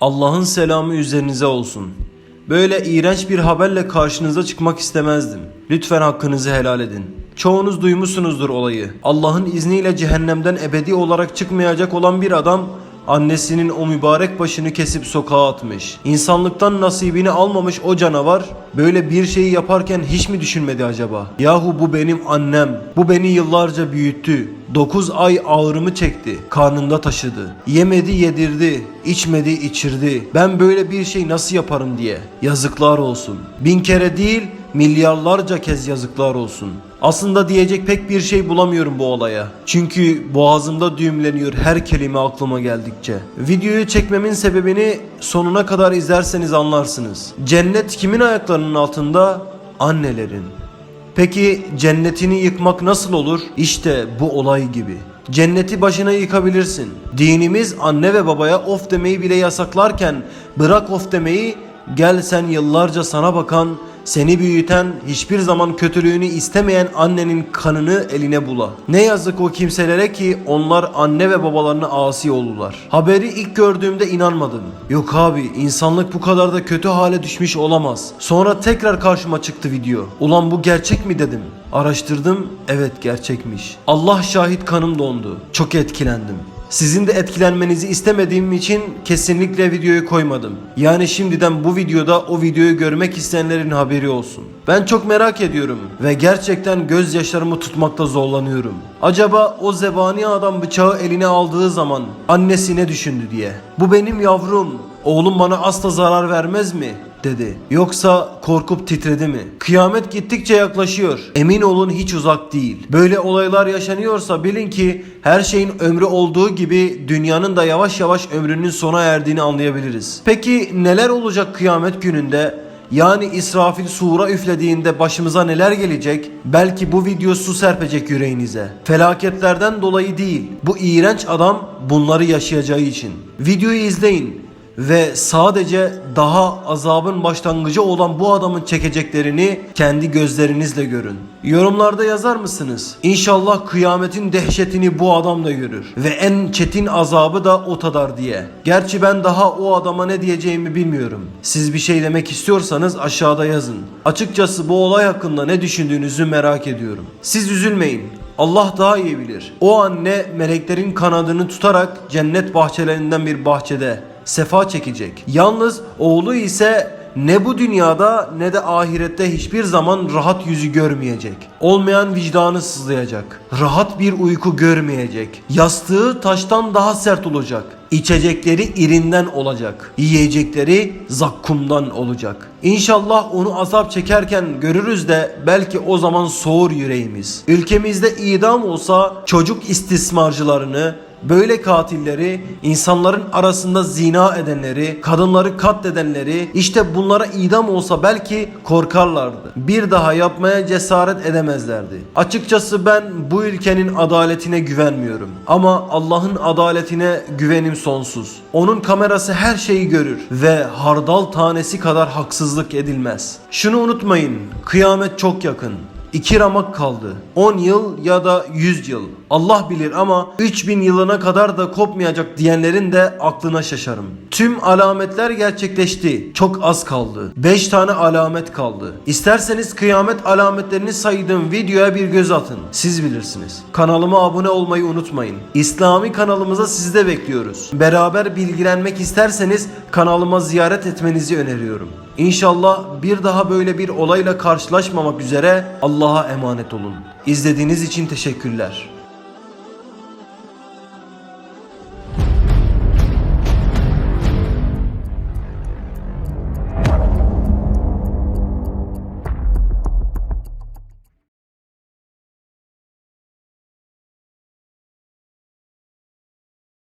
Allah'ın selamı üzerinize olsun. Böyle iğrenç bir haberle karşınıza çıkmak istemezdim. Lütfen hakkınızı helal edin. Çoğunuz duymuşsunuzdur olayı. Allah'ın izniyle cehennemden ebedi olarak çıkmayacak olan bir adam annesinin o mübarek başını kesip sokağa atmış. İnsanlıktan nasibini almamış o canavar böyle bir şeyi yaparken hiç mi düşünmedi acaba? Yahu bu benim annem. Bu beni yıllarca büyüttü. 9 ay ağrımı çekti. Karnında taşıdı. Yemedi yedirdi. içmedi içirdi. Ben böyle bir şey nasıl yaparım diye. Yazıklar olsun. Bin kere değil milyarlarca kez yazıklar olsun. Aslında diyecek pek bir şey bulamıyorum bu olaya. Çünkü boğazımda düğümleniyor her kelime aklıma geldikçe. Videoyu çekmemin sebebini sonuna kadar izlerseniz anlarsınız. Cennet kimin ayaklarının altında? Annelerin. Peki cennetini yıkmak nasıl olur? İşte bu olay gibi. Cenneti başına yıkabilirsin. Dinimiz anne ve babaya of demeyi bile yasaklarken bırak of demeyi gel sen yıllarca sana bakan, seni büyüten, hiçbir zaman kötülüğünü istemeyen annenin kanını eline bula. Ne yazık o kimselere ki onlar anne ve babalarına asi oldular. Haberi ilk gördüğümde inanmadım. Yok abi insanlık bu kadar da kötü hale düşmüş olamaz. Sonra tekrar karşıma çıktı video. Ulan bu gerçek mi dedim. Araştırdım evet gerçekmiş. Allah şahit kanım dondu. Çok etkilendim. Sizin de etkilenmenizi istemediğim için kesinlikle videoyu koymadım. Yani şimdiden bu videoda o videoyu görmek isteyenlerin haberi olsun. Ben çok merak ediyorum ve gerçekten gözyaşlarımı tutmakta zorlanıyorum. Acaba o zebani adam bıçağı eline aldığı zaman annesi ne düşündü diye. Bu benim yavrum. Oğlum bana asla zarar vermez mi? Dedi. Yoksa korkup titredi mi? Kıyamet gittikçe yaklaşıyor. Emin olun hiç uzak değil. Böyle olaylar yaşanıyorsa bilin ki her şeyin ömrü olduğu gibi dünyanın da yavaş yavaş ömrünün sona erdiğini anlayabiliriz. Peki neler olacak kıyamet gününde? Yani İsrafil sura üflediğinde başımıza neler gelecek? Belki bu video su serpecek yüreğinize. Felaketlerden dolayı değil. Bu iğrenç adam bunları yaşayacağı için. Videoyu izleyin ve sadece daha azabın başlangıcı olan bu adamın çekeceklerini kendi gözlerinizle görün. Yorumlarda yazar mısınız? İnşallah kıyametin dehşetini bu adam da görür ve en çetin azabı da o tadar diye. Gerçi ben daha o adama ne diyeceğimi bilmiyorum. Siz bir şey demek istiyorsanız aşağıda yazın. Açıkçası bu olay hakkında ne düşündüğünüzü merak ediyorum. Siz üzülmeyin. Allah daha iyi bilir. O anne meleklerin kanadını tutarak cennet bahçelerinden bir bahçede sefa çekecek. Yalnız oğlu ise ne bu dünyada ne de ahirette hiçbir zaman rahat yüzü görmeyecek. Olmayan vicdanı sızlayacak. Rahat bir uyku görmeyecek. Yastığı taştan daha sert olacak. İçecekleri irinden olacak. Yiyecekleri zakkumdan olacak. İnşallah onu azap çekerken görürüz de belki o zaman soğur yüreğimiz. Ülkemizde idam olsa çocuk istismarcılarını, Böyle katilleri, insanların arasında zina edenleri, kadınları katledenleri işte bunlara idam olsa belki korkarlardı. Bir daha yapmaya cesaret edemezlerdi. Açıkçası ben bu ülkenin adaletine güvenmiyorum. Ama Allah'ın adaletine güvenim sonsuz. Onun kamerası her şeyi görür ve hardal tanesi kadar haksızlık edilmez. Şunu unutmayın, kıyamet çok yakın. İki ramak kaldı. 10 yıl ya da 100 yıl. Allah bilir ama 3000 yılına kadar da kopmayacak diyenlerin de aklına şaşarım. Tüm alametler gerçekleşti. Çok az kaldı. 5 tane alamet kaldı. İsterseniz kıyamet alametlerini saydığım videoya bir göz atın. Siz bilirsiniz. Kanalıma abone olmayı unutmayın. İslami kanalımıza sizi de bekliyoruz. Beraber bilgilenmek isterseniz kanalıma ziyaret etmenizi öneriyorum. İnşallah bir daha böyle bir olayla karşılaşmamak üzere Allah'a emanet olun. İzlediğiniz için teşekkürler.